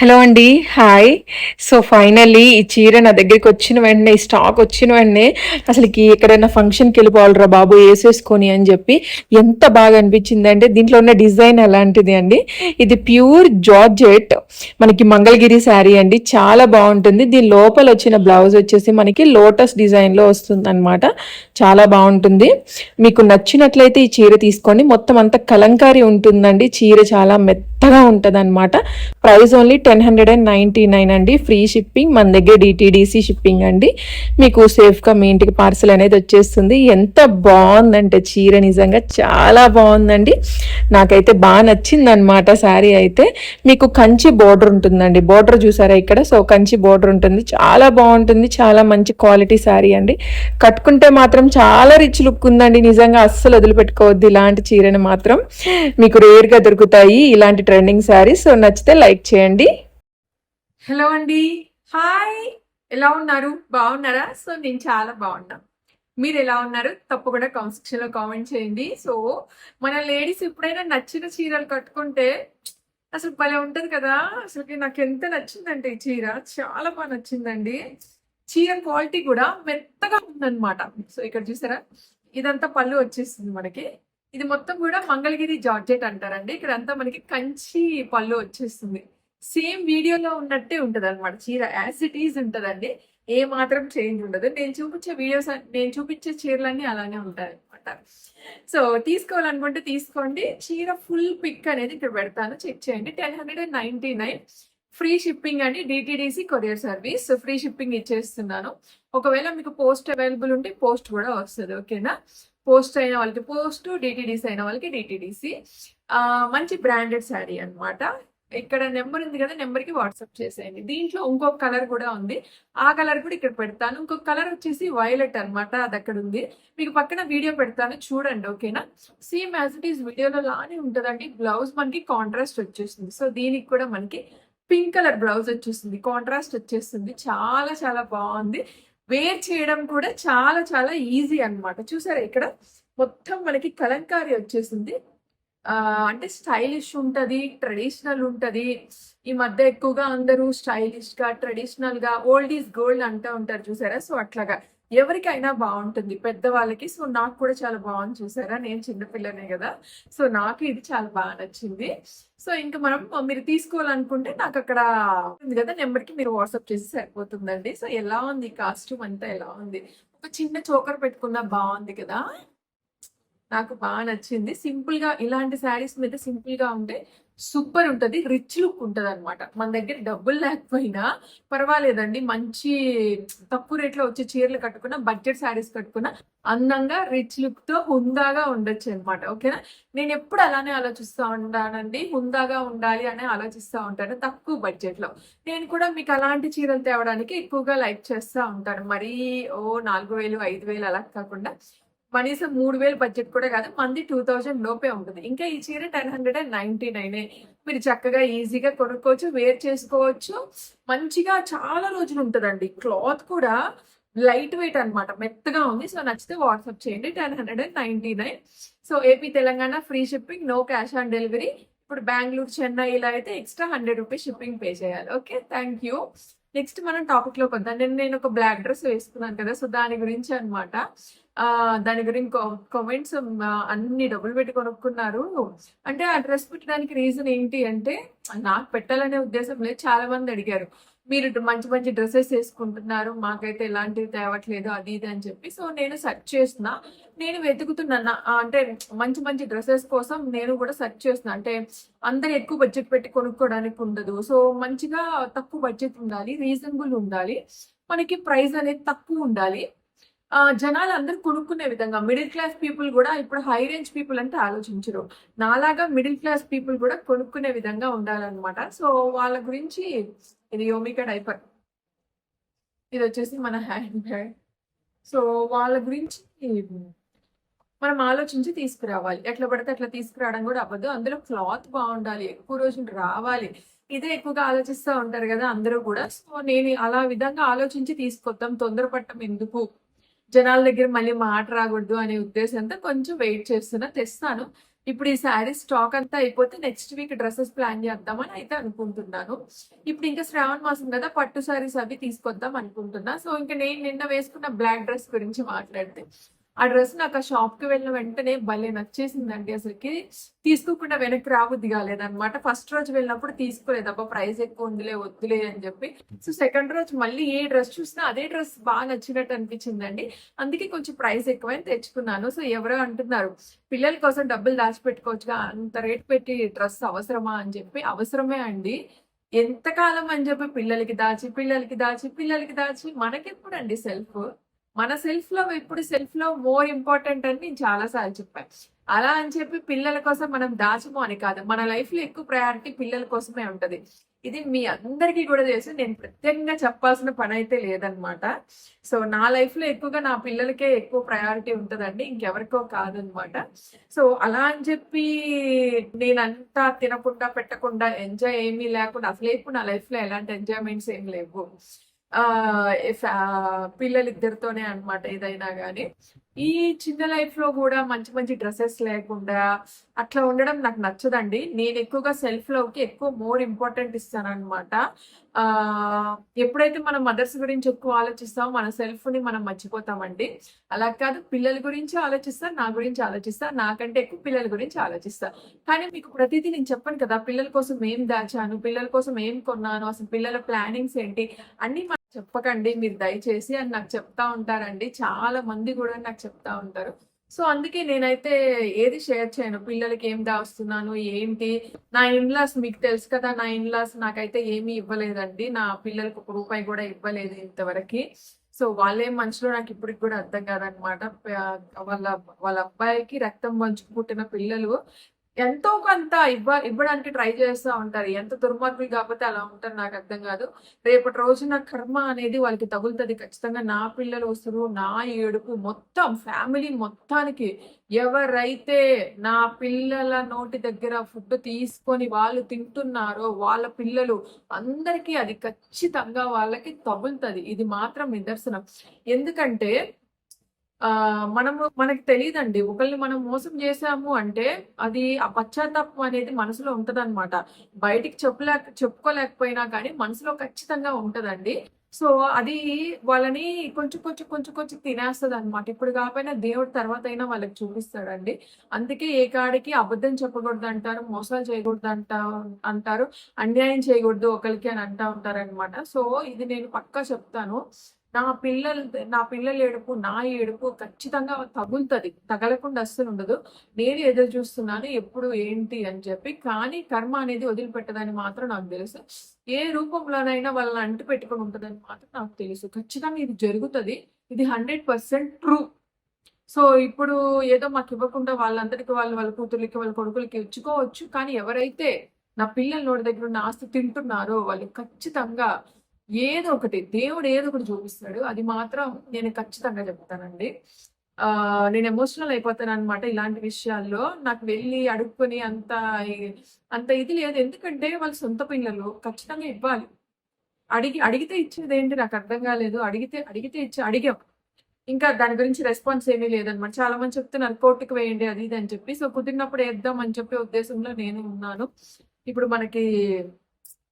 Hello అండి hi. So finally ఈ చీర నా దగ్గరికి వచ్చిన వెంటనే ఈ స్టాక్ వచ్చిన వెంటనే అసలుకి ఎక్కడైనా ఫంక్షన్కి వెళ్ళిపోవాలరా బాబు వేసేసుకొని అని చెప్పి ఎంత బాగా అనిపించింది అంటే దీంట్లో ఉన్న డిజైన్ ఎలాంటిది అండి? ఇది ప్యూర్ జార్జెట్ మనకి మంగళగిరి శారీ అండి. చాలా బాగుంటుంది. దీని లోపల వచ్చిన బ్లౌజ్ వచ్చేసి మనకి లోటస్ డిజైన్లో వస్తుంది అనమాట చాలా బాగుంటుంది. మీకు నచ్చినట్లయితే ఈ చీర తీసుకోండి. మొత్తం అంతా కలంకారీ ఉంటుందండి. చీర చాలా మెత్తగా ఉంటుంది అనమాట price only ten hundred and ninety nine అండి. ఫ్రీ షిప్పింగ్ మన దగ్గర డిటీడీసీ షిప్పింగ్ అండి. మీకు సేఫ్గా మీ ఇంటికి పార్సల్ అనేది వచ్చేస్తుంది. ఎంత బాగుందంటే చీర నిజంగా చాలా బాగుందండి. నాకైతే బాగా నచ్చింది అనమాట శారీ అయితే. మీకు కంచి బోర్డర్ ఉంటుందండి. బోర్డర్ చూసారా ఇక్కడ? సో కంచి బోర్డర్ ఉంటుంది. చాలా బాగుంటుంది. చాలా మంచి క్వాలిటీ శారీ అండి. కట్టుకుంటే మాత్రం చాలా రిచ్ లుక్ ఉందండి. నిజంగా అస్సలు వదిలిపెట్టుకోవద్దు ఇలాంటి చీరని మాత్రం. మీకు రేర్గా దొరుకుతాయి ఇలాంటి ట్రెండింగ్ శారీస్. సో నచ్చితే లైక్ చేయండి. హలో అండి హాయ్ ఎలా ఉన్నారు? బాగున్నారా? సో నేను చాలా బాగున్నా. మీరు ఎలా ఉన్నారు? తప్పకుండా కామెంట్ సెక్షన్లో కామెంట్ చేయండి. సో మన లేడీస్ ఎప్పుడైనా నచ్చిన చీరలు కట్టుకుంటే అసలు భలే ఉంటుంది కదా? అసలు నాకు ఎంత నచ్చిందంటే ఈ చీర. చాలా బాగా నచ్చిందండి. చీర క్వాలిటీ కూడా మెత్తగా ఉందన్నమాట. సో ఇక్కడ చూసారా? ఇదంతా పళ్ళు వచ్చేస్తుంది మనకి. ఇది మొత్తం కూడా మంగళగిరి జార్జెట్ అంటారండి. ఇక్కడ అంతా మనకి కంచి పళ్ళు వచ్చేస్తుంది సేమ్ వీడియోలో ఉన్నట్టే ఉంటుంది అనమాట చీర యాజ్ ఇట్ ఈజ్ ఉంటదండి. ఏ మాత్రం చేంజ్ ఉండదు. నేను చూపించే వీడియోస్ నేను చూపించే చీరలన్నీ అలానే ఉంటాయి అనమాట సో తీసుకోవాలనుకుంటే తీసుకోండి. చీర ఫుల్ పిక్ అనేది ఇక్కడ పెడతాను. చెక్ చేయండి. Ten hundred and. Ninety nine free shipping అండి DTDC courier service free shipping ఇచ్చేస్తున్నాను. ఒకవేళ మీకు పోస్ట్ అవైలబుల్ ఉంటే పోస్ట్ కూడా వస్తుంది. ఓకేనా పోస్ట్ అయిన వాళ్ళకి పోస్ట్ డిటీడీసీ అయిన వాళ్ళకి డిటీడీసీ మంచి బ్రాండెడ్ శారీ అనమాట ఇక్కడ నెంబర్ ఉంది కదా నెంబర్కి వాట్సాప్ చేసేయండి. దీంట్లో ఇంకొక కలర్ కూడా ఉంది. ఆ కలర్ కూడా ఇక్కడ పెడతాను. ఇంకొక కలర్ వచ్చేసి వైలెట్ అన్నమాట అది అక్కడ ఉంది. మీకు పక్కన వీడియో పెడతాను చూడండి ఓకేనా? సేమ్ యాజ్ ఇట్ ఈస్ వీడియోలో లానే ఉంటుందండి. బ్లౌజ్ మనకి కాంట్రాస్ట్ వచ్చేసింది. సో దీనికి కూడా మనకి పింక్ కలర్ బ్లౌజ్ వచ్చేస్తుంది కాంట్రాస్ట్ వచ్చేస్తుంది చాలా చాలా బాగుంది. వేర్ చేయడం కూడా చాలా చాలా ఈజీ అన్నమాట. చూసారా ఇక్కడ? మొత్తం మనకి కలంకారీ వచ్చేసింది. అంటే స్టైలిష్ ఉంటది ట్రెడిషనల్ ఉంటది. ఈ మధ్య ఎక్కువగా అందరూ స్టైలిష్గా ట్రెడిషనల్గా ఓల్డ్ ఈజ్ గోల్డ్ అంటూ ఉంటారు చూసారా? సో అట్లాగా. ఎవరికైనా బాగుంటుంది. పెద్దవాళ్ళకి. సో నాకు కూడా చాలా బాగుంది చూసారా? నేను చిన్నపిల్లనే కదా. సో నాకు ఇది చాలా బాగా నచ్చింది. సో ఇంకా మనం మీరు తీసుకోవాలనుకుంటే నాకు అక్కడ ఉంది కదా నెంబర్కి మీరు వాట్సాప్ చేసి సరిపోతుందండి. సో ఎలా ఉంది కాస్ట్యూమ్ అంతా? ఎలా ఉంది? ఒక చిన్న చోకర్ పెట్టుకున్నా బాగుంది కదా. నాకు బాగా నచ్చింది. సింపుల్గా ఇలాంటి శారీస్ మీద సింపుల్గా ఉంటే సూపర్ ఉంటది. రిచ్ లుక్ ఉంటది అనమాట మన దగ్గర డబ్బులు లేకపోయినా పర్వాలేదండి. మంచి తక్కువ రేట్లో వచ్చే చీరలు కట్టుకున్న బడ్జెట్ శారీస్ కట్టుకున్న అందంగా రిచ్ లుక్తో హుందాగా ఉండొచ్చు అనమాట ఓకేనా? నేను ఎప్పుడు అలానే ఆలోచిస్తూ ఉంటానండి. హుందాగా ఉండాలి అని ఆలోచిస్తూ ఉంటాను. తక్కువ బడ్జెట్లో నేను కూడా మీకు అలాంటి చీరలు తేవడానికి ఎక్కువగా లైక్ చేస్తూ ఉంటాను. మరీ ఓ నాలుగు వేలు ఐదు వేలు అలా కాకుండా కనీసం మూడు వేలు బడ్జెట్ కూడా కాదు మంది టూ థౌజండ్ లోపే ఉంటుంది. ఇంకా ఈ చీర ten hundred and ninety nine మీరు చక్కగా ఈజీగా కొనుక్కోవచ్చు వేర్ చేసుకోవచ్చు. మంచిగా చాలా రోజులు ఉంటుందండి. క్లాత్ కూడా లైట్ వెయిట్ అనమాట మెత్తగా ఉంది. సో నచ్చితే వాట్సాప్ చేయండి. Ten hundred and ninety nine so AP Telangana free shipping no cash on delivery ఇప్పుడు బెంగళూరు చెన్నై ఇలా అయితే extra hundred rupees shipping pay చేయాలి. ఓకే థ్యాంక్ యూ నెక్స్ట్ మనం టాపిక్లోకి వద్దాం. నేను నేను ఒక బ్లాక్ డ్రెస్ వేసుకున్నాను కదా సో దాని గురించి అన్నమాట. ఆ దాని గురించి కామెంట్స్ అన్ని డబ్బులు పెట్టి కొనుక్కున్నారు. అంటే ఆ డ్రెస్ పెట్టడానికి రీజన్ ఏంటి అంటే నాకు పెట్టాలనే ఉద్దేశం లేదు. చాలా మంది అడిగారు. మీరు మంచి మంచి డ్రెస్సెస్ వేసుకుంటున్నారు మాకైతే ఎలాంటివి తేవట్లేదు అది ఇది అని చెప్పి. సో నేను సెర్చ్ చేసిన నేను వెతుకుతున్నాను అంటే మంచి మంచి డ్రెస్సెస్ కోసం నేను కూడా సెర్చ్ చేస్తున్నా. అంటే అందరు ఎక్కువ బడ్జెట్ పెట్టి కొనుక్కోవడానికి ఉండదు. సో మంచిగా తక్కువ బడ్జెట్ ఉండాలి రీజనబుల్ ఉండాలి. మనకి ప్రైస్ అనేది తక్కువ ఉండాలి. జనాలు అందరూ కొనుక్కునే విధంగా మిడిల్ క్లాస్ పీపుల్ కూడా ఇప్పుడు హై రేంజ్ పీపుల్ అంటే ఆలోచించరు. నాలాగా మిడిల్ క్లాస్ పీపుల్ కూడా కొనుక్కునే విధంగా ఉండాలన్నమాట. సో వాళ్ళ గురించి ఇది యోమికా డైపర్ ఇది వచ్చేసి మన హ్యాండ్ బ్యాగ్ సో వాళ్ళ గురించి మనం ఆలోచించి తీసుకురావాలి. ఎట్లా పడితే అట్లా తీసుకురావడం కూడా అవ్వదు. అందులో క్లాత్ బాగుండాలి ఎక్కువ రోజులు రావాలి. ఇదే ఎక్కువగా ఆలోచిస్తూ ఉంటారు కదా అందరూ కూడా. సో నేను అలా విధంగా ఆలోచించి తీసుకొద్దాం. తొందరపడటం ఎందుకు? జనాల దగ్గర మళ్ళీ మాట రాకూడదు అనే ఉద్దేశంతో కొంచెం వెయిట్ చేస్తున్నా తెస్తాను. ఇప్పుడు ఈ శారీ స్టాక్ అంతా అయిపోతే నెక్స్ట్ వీక్ డ్రెస్సెస్ ప్లాన్ చేద్దామని అయితే అనుకుంటున్నాను. ఇప్పుడు ఇంకా శ్రావణ మాసం కదా పట్టు శారీస్ అవి తీసుకొద్దాం అనుకుంటున్నా. సో ఇంకా నేను నిన్న వేసుకున్న బ్లాక్ డ్రెస్ గురించి మాట్లాడితే ఆ డ్రెస్ నాకు ఆ షాప్కి వెళ్ళిన వెంటనే భలే నచ్చేసిందండి అసలుకి. తీసుకోకుండా వెనక్కి రాబుద్ది కాలేదన్నమాట. ఫస్ట్ రోజు వెళ్ళినప్పుడు తీసుకోలేదు. అబ్బా ప్రైస్ ఎక్కువ ఉందిలే వద్దులే అని చెప్పి. సో సెకండ్ రోజు మళ్ళీ ఏ డ్రెస్ చూసినా అదే డ్రెస్ బాగా నచ్చినట్టు అనిపించిందండి. అందుకే కొంచెం ప్రైస్ ఎక్కువని తెచ్చుకున్నాను. సో ఎవరో అంటున్నారు పిల్లల కోసం డబ్బులు దాచిపెట్టుకోవచ్చుగా అంత రేట్ పెట్టి డ్రెస్ అవసరమా? అని చెప్పి. అవసరమే అండి. ఎంతకాలం అని చెప్పి పిల్లలకి దాచి పిల్లలకి దాచి పిల్లలకి దాచి. మనకెప్పుడండి సెల్ఫ్? మన సెల్ఫ్లో ఇప్పుడు సెల్ఫ్లో మోర్ ఇంపార్టెంట్ అని నేను చాలా సార్లు చెప్పాను. అలా అని చెప్పి పిల్లల కోసం మనం దాచము అని కాదు. మన లైఫ్లో ఎక్కువ ప్రయారిటీ పిల్లల కోసమే ఉంటది. ఇది మీ అందరికీ కూడా చేసి నేను ప్రత్యేకంగా చెప్పాల్సిన పని అయితే లేదనమాట సో నా లైఫ్లో ఎక్కువగా నా పిల్లలకే ఎక్కువ ప్రయారిటీ ఉంటుందండి. ఇంకెవరికో కాదనమాట సో అలా అని చెప్పి నేనంతా తినకుండా పెట్టకుండా ఎంజాయ్ ఏమీ లేకుండా అసలు ఇప్పుడు నా లైఫ్లో ఎలాంటి ఎంజాయ్మెంట్స్ ఏం లేవు. ఆ అనమాట ఏదైనా కానీ ఈ చిన్న లైఫ్లో కూడా మంచి మంచి డ్రెస్సెస్ లేకుండా అట్లా ఉండడం నాకు నచ్చదండి. నేను ఎక్కువగా సెల్ఫ్లోకి ఎక్కువ మోర్ ఇంపార్టెంట్ ఇస్తాను ఆ ఎప్పుడైతే మనం మదర్స్ గురించి ఎక్కువ ఆలోచిస్తామో మన సెల్ఫ్ని మనం మర్చిపోతామండి. అలా కాదు పిల్లల గురించి ఆలోచిస్తా నా గురించి ఆలోచిస్తా నాకంటే ఎక్కువ పిల్లల గురించి ఆలోచిస్తా. కానీ మీకు ప్రతిదీ నేను చెప్పను కదా పిల్లల కోసం ఏం దాచాను పిల్లల కోసం ఏం కొన్నాను అసలు పిల్లల ప్లానింగ్స్ ఏంటి అన్ని చెప్పకండి మీరు దయచేసి అని నాకు చెప్తా ఉంటారండి. చాలా మంది కూడా నాకు చెప్తా ఉంటారు. సో అందుకే నేనైతే ఏది షేర్ చేయను. పిల్లలకి ఏం దాస్తున్నాను ఏంటి? నా ఇన్లాస్ మీకు తెలుసు కదా నా ఇన్లాస్ నాకైతే ఏమీ ఇవ్వలేదండి. నా పిల్లలకు ఒక రూపాయి కూడా ఇవ్వలేదు ఇంతవరకు. సో వాళ్ళేం మనుషులు నాకు ఇప్పటికి కూడా అర్థం కాదనమాట. వాళ్ళ వాళ్ళ అబ్బాయికి రక్తం పంచుకు పుట్టిన పిల్లలు ఎంతో కొంత ఇవ్వ ఇవ్వడానికి ట్రై చేస్తూ ఉంటారు. ఎంత దుర్మార్గులు కాకపోతే అలా ఉంటారు నాకు అర్థం కాదు. రేపటి రోజున కర్మ అనేది వాళ్ళకి తగులుతుంది. ఖచ్చితంగా నా పిల్లలు వస్తారు నా ఏడుపు మొత్తం ఫ్యామిలీ మొత్తానికి ఎవరైతే నా పిల్లల నోటి దగ్గర ఫుడ్ తీసుకొని వాళ్ళు తింటున్నారో వాళ్ళ పిల్లలు అందరికీ అది ఖచ్చితంగా వాళ్ళకి తగులుతుంది. ఇది మాత్రం నిదర్శనం. ఎందుకంటే మనము మనకి తెలియదండి ఒకరిని మనం మోసం చేసాము అంటే అది ఆ పశ్చాత్తాపం అనేది మనసులో ఉంటదన్నమాట. బయటికి చెప్పలేక చెప్పుకోలేకపోయినా కానీ మనసులో ఖచ్చితంగా ఉంటదండి. సో అది వాళ్ళని కొంచెం కొంచెం కొంచెం కొంచెం తినేస్తుంది అనమాట ఇప్పుడు కాకపోయినా దేవుడు తర్వాత అయినా వాళ్ళకి చూపిస్తాడండి. అందుకే ఏ కాడికి అబద్ధం చెప్పకూడదు అంటారు మోసాలు చేయకూడదు అంట అంటారు అన్యాయం చేయకూడదు ఒకరికి అని అంటా ఉంటారనమాట సో ఇది నేను పక్కా చెప్తాను. నా పిల్లలు నా పిల్లల ఏడుపు నా ఏడుపు ఖచ్చితంగా తగులుతుంది. తగలకుండా అస్సలు ఉండదు. నేను ఎదురు చూస్తున్నాను ఎప్పుడు ఏంటి అని చెప్పి. కానీ కర్మ అనేది వదిలిపెట్టదని మాత్రం నాకు తెలుసు. ఏ రూపంలోనైనా వాళ్ళని అంటు పెట్టుకుని ఉంటుందని మాత్రం నాకు తెలుసు. ఖచ్చితంగా ఇది జరుగుతుంది. ఇది హండ్రెడ్ పర్సెంట్ ట్రూ. సో ఇప్పుడు ఏదో మాకు ఇవ్వకుండా వాళ్ళందరికీ వాళ్ళు వాళ్ళ కూతుర్లకి వాళ్ళ కొడుకులకి ఇచ్చుకోవచ్చు. కానీ ఎవరైతే నా పిల్లల నోటి దగ్గర ఉన్న ఆస్తి తింటున్నారో వాళ్ళు ఖచ్చితంగా ఏదో ఒకటి దేవుడు ఏదో ఒకటి చూపిస్తాడు. అది మాత్రం నేను ఖచ్చితంగా చెప్తానండి. ఆ నేను ఎమోషనల్ అయిపోతాను అనమాట ఇలాంటి విషయాల్లో. నాకు వెళ్ళి అడుక్కొని అంత అంత ఇది లేదు. ఎందుకంటే వాళ్ళ సొంత పిల్లలు ఖచ్చితంగా ఇవ్వాలి. అడిగి అడిగితే ఇచ్చేది ఏంటి? నాకు అర్థం కాలేదు. అడిగితే అడిగితే ఇచ్చి అడిగాం. ఇంకా దాని గురించి రెస్పాన్స్ ఏమీ లేదనమాట చాలా మంది చెప్తున్నారు కోర్టుకు వేయండి అది ఇది అని చెప్పి. సో కుదిరినప్పుడు వేద్దాం అని చెప్పే ఉద్దేశంలో నేను ఉన్నాను. ఇప్పుడు మనకి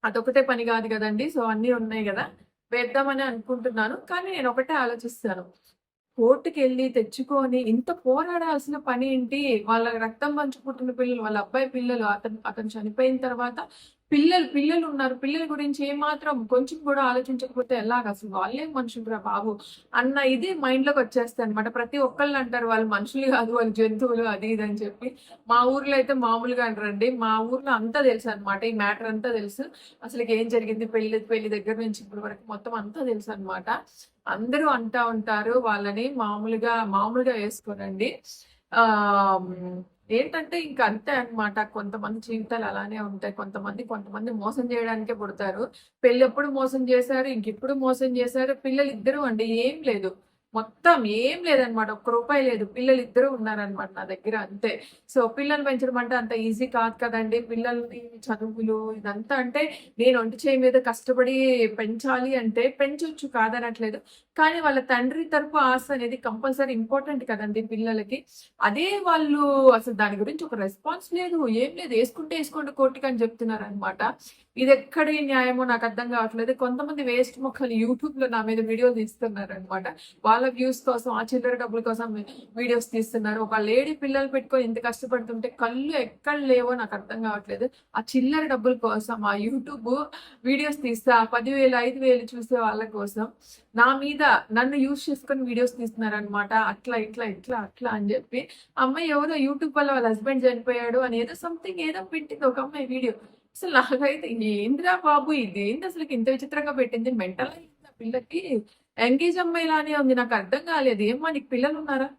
అదొకటే పని కాదు కదండి. సో అన్నీ ఉన్నాయి కదా. వేద్దామని అనుకుంటున్నాను. కానీ నేను ఒకటే ఆలోచిస్తాను. కోర్టుకి వెళ్ళి తెచ్చుకొని ఇంత పోరాడాల్సిన పని ఏంటి? వాళ్ళ రక్తం పంచుకుంటున్న పిల్లలు వాళ్ళ అబ్బాయి పిల్లలు అతను అతను చనిపోయిన తర్వాత పిల్లలు పిల్లలు ఉన్నారు. పిల్లల గురించి ఏమాత్రం కొంచెం కూడా ఆలోచించకపోతే ఎలాగ? అసలు వాళ్ళే మనుషులు రా బాబు. అన్న ఇది మైండ్లోకి వచ్చేస్తాయి అనమాట ప్రతి ఒక్కళ్ళు అంటారు వాళ్ళు మనుషులు కాదు వాళ్ళు జంతువులు అది ఇది అని చెప్పి. మా ఊర్లో అయితే మామూలుగా అంటారండి మా ఊర్లో అంతా తెలుసు అనమాట ఈ మ్యాటర్ అంతా తెలుసు. అసలు ఏం జరిగింది? పెళ్ళి పెళ్ళి దగ్గర నుంచి ఇప్పటి వరకు మొత్తం అంతా తెలుసు అనమాట అందరూ అంటా ఉంటారు వాళ్ళని మామూలుగా మామూలుగా వేసుకోరండి. ఆ ఏంటంటే ఇంక అంతే అనమాట కొంతమంది జీవితాలు అలానే ఉంటాయి. కొంతమంది కొంతమంది మోసం చేయడానికే పుడతారు. పెళ్ళి ఎప్పుడు మోసం చేశారు? ఇంకెప్పుడు మోసం చేశారు? పిల్లలు ఇద్దరు అండి ఏం లేదు. మొత్తం ఏం లేదనమాట ఒక్క రూపాయి లేదు. పిల్లలు ఇద్దరు ఉన్నారనమాట నా దగ్గర అంతే. సో పిల్లల్ని పెంచడం అంటే అంత ఈజీ కాదు కదండి. పిల్లల్ని చదువులు ఇదంతా అంటే నేను ఒంటి చేయి మీద కష్టపడి పెంచాలి అంటే పెంచొచ్చు కాదనట్లేదు. కానీ వాళ్ళ తండ్రి తరపు ఆశ అనేది కంపల్సరీ ఇంపార్టెంట్ కదండి పిల్లలకి. అదే వాళ్ళు అసలు దాని గురించి ఒక రెస్పాన్స్ లేదు ఏం లేదు వేసుకుంటే వేసుకోండి కోర్టుకి అని చెప్తున్నారు అనమాట ఇది ఎక్కడ న్యాయమో నాకు అర్థం కావట్లేదు. కొంతమంది వేస్ట్ మొక్కలు యూట్యూబ్లో నా మీద వీడియోలు తీస్తున్నారు అనమాట వాళ్ళ వ్యూస్ కోసం ఆ చిల్లర డబ్బుల కోసం వీడియోస్ తీస్తున్నారు. ఒక లేడీ పిల్లలు పెట్టుకొని ఇంత కష్టపడుతుంటే కళ్ళు ఎక్కడ లేవో నాకు అర్థం కావట్లేదు. ఆ చిల్లర డబ్బుల కోసం ఆ యూట్యూబ్ వీడియోస్ తీస్తే ఆ పదివేలు ఐదు వేలు చూసే వాళ్ళ కోసం నా మీద నన్ను యూజ్ చేసుకొని వీడియోస్ తీస్తున్నారు అనమాట అట్లా ఇట్లా ఇట్లా అట్లా అని చెప్పి. అమ్మాయి ఎవరో యూట్యూబ్ వల్ల వాళ్ళ హస్బెండ్ చనిపోయాడు అని ఏదో సంథింగ్ ఏదో పెట్టింది ఒక అమ్మాయి వీడియో అసలు నాకైతే ఏందిరా బాబు ఇది ఏంది అసలు ఇంత విచిత్రంగా పెట్టింది? మెంటల్ అయింది పిల్లకి ఎంగేజ్ అమ్మాయి లానే ఉంది. నాకు అర్థం కాలేదు. ఏమ్మా నీకు పిల్లలు ఉన్నారా?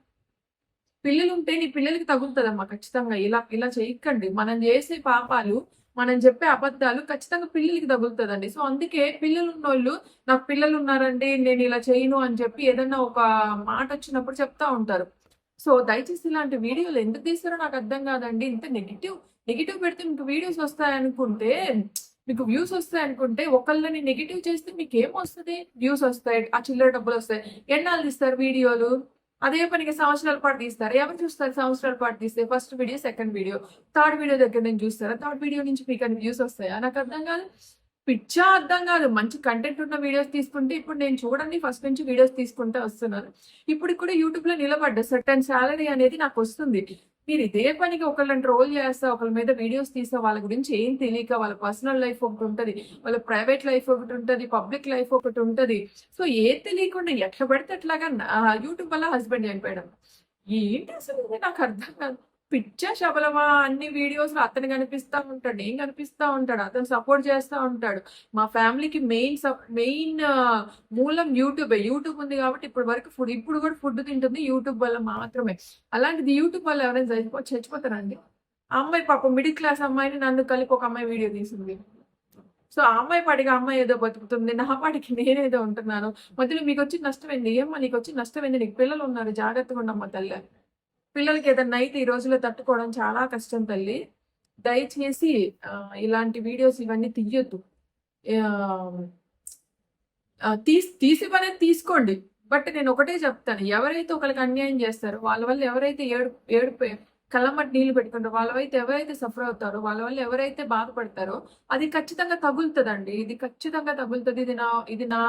పిల్లలు ఉంటే నీ పిల్లలకి తగులుతుందమ్మా ఖచ్చితంగా. ఇలా ఇలా చేయకండి. మనం చేసే పాపాలు మనం చెప్పే అబద్ధాలు ఖచ్చితంగా పిల్లలకి తగులుతుందండి. సో అందుకే పిల్లలు ఉన్నోళ్ళు నాకు పిల్లలు ఉన్నారండి నేను ఇలా చేయను అని చెప్పి ఏదన్నా ఒక మాట వచ్చినప్పుడు చెప్తా ఉంటారు. సో దయచేసి ఇలాంటి వీడియోలు ఎందుకు తీస్తారో నాకు అర్థం కాదండి. ఇంత నెగిటివ్ నెగిటివ్ పెడితే మీకు వీడియోస్ వస్తాయనుకుంటే మీకు వ్యూస్ వస్తాయి అనుకుంటే ఒకళ్ళని నెగిటివ్ చేస్తే మీకు ఏం వస్తుంది? వ్యూస్ వస్తాయి ఆ చిల్లర డబ్బులు వస్తాయి. ఎన్నాళ్ళు తీస్తారు వీడియోలు? అదే పనికి సంవత్సరాల పాటు తీస్తారు. ఎవరు చూస్తారు సంవత్సరాల పాటు తీస్తే? First video second video third video దగ్గర నేను చూస్తారా? థర్డ్ వీడియో నుంచి మీకు అన్ని వ్యూస్ వస్తాయా? నాకు అర్థం కాదు. పిచ్చా అర్థం కాదు. మంచి కంటెంట్ ఉన్న వీడియోస్ తీసుకుంటే ఇప్పుడు నేను చూడండి ఫస్ట్ నుంచి వీడియోస్ తీసుకుంటే వస్తున్నాను. ఇప్పుడు కూడా యూట్యూబ్లో నిలబడ్డ నిలబడ్డా సర్టన్ శాలరీ అనేది నాకు వస్తుంది. మీరు ఇదే పనికి ఒకళ్ళని ట్రోల్ చేస్తా ఒకళ్ళ మీద వీడియోస్ తీస్తా వాళ్ళ గురించి ఏం తెలియక వాళ్ళ పర్సనల్ లైఫ్ ఒకటి ఉంటుంది వాళ్ళ ప్రైవేట్ లైఫ్ ఒకటి ఉంటుంది పబ్లిక్ లైఫ్ ఒకటి ఉంటుంది. సో ఏం తెలియకుండా ఎట్లా పడితే అట్లాగా యూట్యూబ్ వల్ల హస్బెండ్ చనిపోయడం. ఏంటి అసలు నాకు అర్థం కాదు. పిచ్చ శబలమా అన్ని వీడియోస్లో అతను కనిపిస్తా ఉంటాడు నేను కనిపిస్తా ఉంటాడు అతను సపోర్ట్ చేస్తూ ఉంటాడు. మా ఫ్యామిలీకి మెయిన్ మెయిన్ మూలం యూట్యూబ్ యూట్యూబ్ ఉంది కాబట్టి ఇప్పుడు వరకు ఫుడ్ ఇప్పుడు కూడా ఫుడ్ తింటుంది యూట్యూబ్ వల్ల మాత్రమే. అలాంటిది యూట్యూబ్ వల్ల ఎవరైనా చచ్చిపో చచ్చిపోతారండి? అమ్మాయి పాప మిడిల్ క్లాస్ అమ్మాయిని నన్ను కలిపి ఒక అమ్మాయి వీడియో తీసింది. సో ఆ అమ్మాయి పాటికి అమ్మాయి ఏదో బతుకుతుంది నా పాటికి నేనేదో ఉంటున్నాను. మధ్యలో మీకు వచ్చి నష్టం ఏంది ఏమ్మా నీకు వచ్చి నష్టం ఏంది నీకు పిల్లలు ఉన్నారు జాగ్రత్తగా ఉండమ్మా తల్లి పిల్లలకి ఏదైనా అయితే ఈ రోజుల్లో తట్టుకోవడం చాలా కష్టం తల్లి. దయచేసి ఇలాంటి వీడియోస్ ఇవన్నీ తీయొద్దు. తీసి తీసి పని తీసుకోండి. బట్ నేను ఒకటే చెప్తాను. ఎవరైతే ఒకరికి అన్యాయం చేస్తారో వాళ్ళ వల్ల ఎవరైతే ఏడు ఏడిపోయి కళ్ళమట్టి నీళ్ళు పెట్టుకుంటారు వాళ్ళ వైతే ఎవరైతే సఫర్ అవుతారో వాళ్ళ వల్ల ఎవరైతే బాధపడతారో అది ఖచ్చితంగా తగులుతుందండి. ఇది ఖచ్చితంగా తగులుతుంది. ఇది నా ఇది నా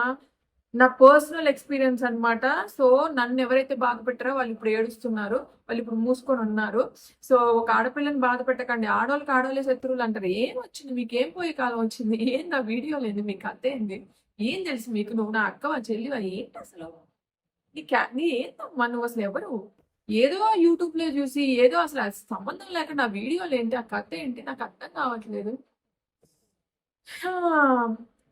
నా పర్సనల్ ఎక్స్పీరియన్స్ అన్నమాట. సో నన్ను ఎవరైతే బాధ పెట్టారో వాళ్ళు ఇప్పుడు ఏడుస్తున్నారు. వాళ్ళు ఇప్పుడు మూసుకొని ఉన్నారు. సో ఒక ఆడపిల్లని బాధ పెట్టకండి. ఆడవాళ్ళకి ఆడవాళ్ళే శత్రువులు అంటారు. ఏం వచ్చింది? మీకు ఏం పోయే కాలం వచ్చింది? ఏం నా వీడియో లేదు మీకు అదే ఏంది? ఏం తెలుసు మీకు? నువ్వు నా అక్కవా చెల్లివా? ఏంటి అసలు? నీ క్యా నీ ఏంటమ్మా నువ్వు అసలు ఎవరు? ఏదో యూట్యూబ్లో చూసి ఏదో అసలు సంబంధం లేకుండా నా వీడియోలు ఏంటి? ఆ కథ ఏంటి? నాకు అర్థం కావట్లేదు.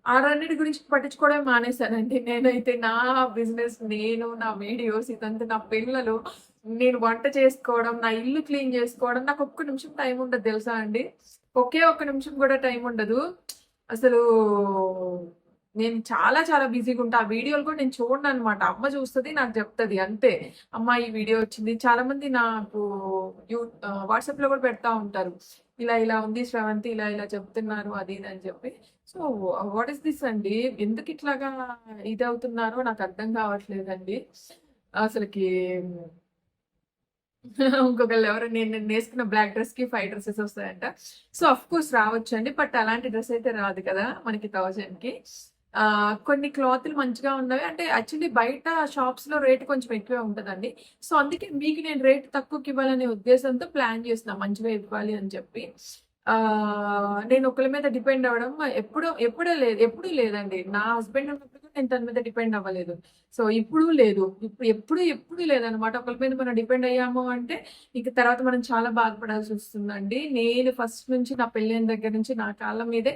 ఆ రెండింటి గురించి పట్టించుకోవడం మానేశానండి. నేనైతే నా బిజినెస్ నేను నా వీడియోస్ ఇదంతా నా పిల్లలు నేను వంట చేసుకోవడం నా ఇల్లు క్లీన్ చేసుకోవడం నాకు ఒక్క నిమిషం టైం ఉండదు తెలుసా అండి? ఒకే ఒక్క నిమిషం కూడా టైం ఉండదు. అసలు నేను చాలా చాలా బిజీగా ఉంటా. ఆ వీడియోలు కూడా నేను చూడను అనమాట అమ్మ చూస్తుంది నాకు చెప్తుంది అంతే. అమ్మ ఈ వీడియో వచ్చింది. చాలా మంది నాకు యూ వాట్సాప్లో కూడా పెడతా ఉంటారు. ఇలా ఇలా ఉంది శ్రవంతి ఇలా ఇలా చెప్తున్నారు అది ఇది అని చెప్పి. సో వాట్ ఇస్ దిస్ అండి? ఎందుకు ఇట్లాగా ఇది అవుతున్నారో నాకు అర్థం కావట్లేదండి. అసలుకి ఇంకొకళ్ళు ఎవరు? నేను నేను వేసుకున్న బ్లాక్ డ్రెస్కి ఫైవ్ డ్రెస్సెస్ వస్తాయంట. సో అఫ్ కోర్స్ రావచ్చు అండి బట్ అలాంటి డ్రెస్ అయితే రాదు కదా మనకి థౌజండ్కి కొన్ని క్లాత్లు మంచిగా ఉన్నవి. అంటే యాక్చువల్లీ బయట షాప్స్లో రేట్ కొంచెం ఎక్కువే ఉంటుందండి. సో అందుకే మీకు నేను రేట్ తక్కువకి ఇవ్వాలనే ఉద్దేశంతో ప్లాన్ చేసిన మంచిగా ఇవ్వాలి అని చెప్పి. నేను ఒకరి మీద డిపెండ్ అవ్వడం ఎప్పుడూ ఎప్పుడూ లేదు ఎప్పుడూ లేదండి. నా హస్బెండ్ ఉన్నప్పుడు నేను తన మీద డిపెండ్ అవ్వలేదు. సో ఇప్పుడు లేదు. ఇప్పుడు ఎప్పుడు ఎప్పుడు లేదనమాట ఒకరి మీద మనం డిపెండ్ అయ్యాము అంటే ఇక తర్వాత మనం చాలా బాధపడాల్సి వస్తుందండి. నేను ఫస్ట్ నుంచి నా పెళ్ళైన దగ్గర నుంచి నా కాళ్ళ మీదే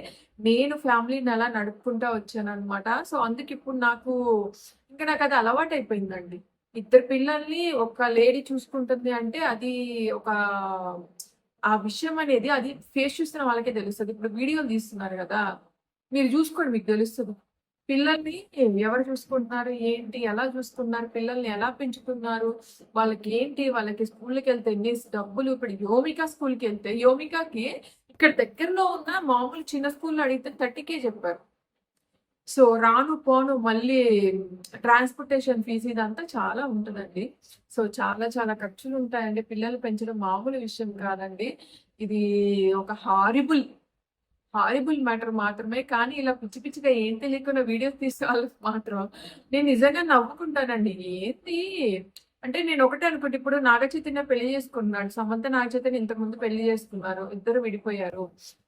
నేను ఫ్యామిలీని అలా నడుపుకుంటా వచ్చాను అనమాట సో అందుకు ఇప్పుడు నాకు ఇంకా నాకు అది అలవాటు అయిపోయిందండి ఇద్దరు పిల్లల్ని ఒక లేడీ చూసుకుంటుంది అంటే అది ఒక ఆ విషయం అనేది అది ఫేస్ చూస్తున్న వాళ్ళకే తెలుస్తుంది. ఇప్పుడు వీడియోలు తీస్తున్నారు కదా. మీరు చూసుకోండి మీకు తెలుస్తుంది. పిల్లల్ని ఎవరు చూసుకుంటున్నారు? ఏంటి? ఎలా చూసుకున్నారు పిల్లల్ని ఎలా పెంచుతున్నారు? వాళ్ళకి ఏంటి? వాళ్ళకి స్కూల్కి వెళ్తే ఎన్ని డబ్బులు? ఇప్పుడు యోమిక స్కూల్కి వెళ్తే యోమికకి ఇక్కడ దగ్గరలో ఉన్న మామూలు చిన్న స్కూల్లో అడిగితే థర్టీకే చెప్పారు. సో రాను పోను మళ్ళీ ట్రాన్స్పోర్టేషన్ ఫీజు ఇదంతా చాలా ఉంటుందండి. సో చాలా చాలా ఖర్చులు ఉంటాయండి. పిల్లలు పెంచడం మామూలు విషయం కాదండి. ఇది ఒక హారిబుల్ హారిబుల్ మ్యాటర్ మాత్రమే. కానీ ఇలా పిచ్చి పిచ్చిగా ఏం తెలియకుండా వీడియోస్ తీసే వాళ్ళకి మాత్రం నేను నిజంగా నవ్వుకుంటానండి. ఏంటి? అంటే నేను ఒకటే అనుకుంటే ఇప్పుడు నాగ చైతన్య పెళ్ళి చేసుకున్నాడు. సమంత నాగ చైతన్య ఇంతకుముందు పెళ్ళి చేసుకున్నారు. ఇద్దరు విడిపోయారు.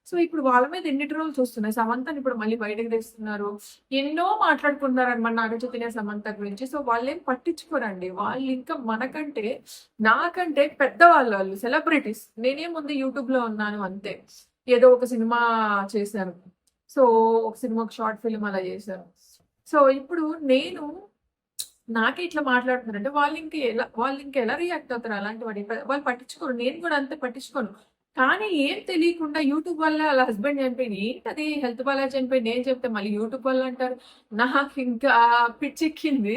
సో ఇప్పుడు వాళ్ళ మీద ఎన్ని ట్రోల్స్ వస్తున్నాయి? సమంతని ఇప్పుడు మళ్ళీ బయటకు తెస్తున్నారు. ఎన్నో మాట్లాడుకున్నారు అనమాట నాగ చైతన్య సమంత గురించి. సో వాళ్ళేం పట్టించుకోరండి. వాళ్ళు ఇంకా మనకంటే నాకంటే పెద్దవాళ్ళు వాళ్ళు సెలబ్రిటీస్ నేనే ముందు యూట్యూబ్లో ఉన్నాను అంతే. ఏదో ఒక సినిమా చేశాను సో ఒక సినిమా ఒక షార్ట్ ఫిల్మ్ అలా చేశాను సో ఇప్పుడు నేను నాకే ఇట్లా మాట్లాడుతున్నారంటే వాళ్ళు ఇంకా ఎలా వాళ్ళు ఇంకా ఎలా రియాక్ట్ అవుతారు అలాంటి వాటి వాళ్ళు పట్టించుకోరు. నేను కూడా అంతే పట్టించుకోను. కానీ ఏం తెలియకుండా యూట్యూబ్ వల్ల వాళ్ళ హస్బెండ్ చనిపోయింది. ఏంటది? హెల్త్ వల్ల చనిపోయింది. నేను చెప్తే మళ్ళీ యూట్యూబ్ వల్ల అంటారు. నాకు ఇంకా పిచ్చెక్కింది.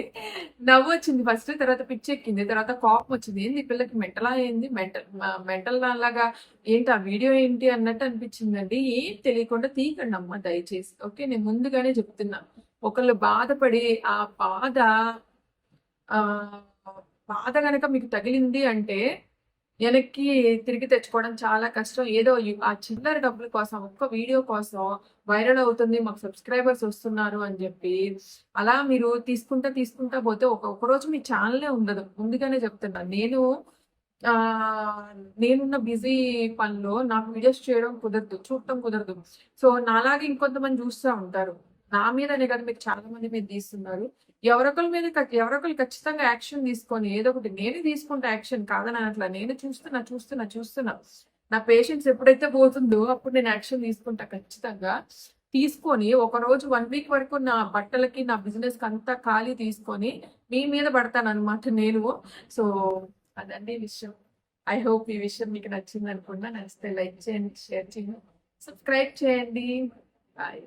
నవ్వు వచ్చింది ఫస్ట్ తర్వాత పిచ్చెక్కింది తర్వాత కోపం వచ్చింది ఏంది ఈ పిల్లకి మెంటలా అయింది మెంటల్ మెంటల్ లాగా ఏంటి? ఆ వీడియో ఏంటి? అన్నట్టు అనిపించిందండి. ఏం తెలియకుండా తీయకండి అమ్మ దయచేసి. ఓకే నేను ముందుగానే చెప్తున్నా. ఒకళ్ళు బాధపడి ఆ బాధ ఆ బాధ కనుక మీకు తగిలింది అంటే వెనక్కి తిరిగి తెచ్చుకోవడం చాలా కష్టం. ఏదో ఆ చిల్లర డబ్బుల కోసం ఒక్క వీడియో కోసం వైరల్ అవుతుంది మాకు సబ్స్క్రైబర్స్ వస్తున్నారు అని చెప్పి అలా మీరు తీసుకుంటా తీసుకుంటా పోతే ఒక ఒక రోజు మీ ఛానలే ఉండదు. ముందుగానే చెప్తున్నా. నేను నేనున్న బిజీ పనిలో నాకు వీడియోస్ చేయడం కుదరదు చూడటం కుదరదు. సో నాలాగే ఇంకొంతమంది చూస్తూ ఉంటారు. నా మీదనే కదా మీకు చాలా మంది మీద తీస్తున్నారు. ఎవరొకరి మీద ఎవరొకరు ఖచ్చితంగా యాక్షన్ తీసుకొని ఏదో ఒకటి నేను తీసుకుంటా యాక్షన్ కాదని అట్లా నేను చూస్తున్నా చూస్తున్నా చూస్తున్నా. నా పేషెన్స్ ఎప్పుడైతే పోతుందో అప్పుడు నేను యాక్షన్ తీసుకుంటా ఖచ్చితంగా. తీసుకొని ఒక రోజు వన్ వీక్ వరకు నా బట్టలకి నా బిజినెస్కి అంతా ఖాళీ తీసుకొని మీ మీద పడతాను అనమాట నేను. సో అదండి విషయం. ఐ హోప్ ఈ విషయం మీకు నచ్చింది అనుకున్నా నచ్చితే లైక్ చేయండి షేర్ చేయండి. సబ్స్క్రైబ్ చేయండి. బాయ్.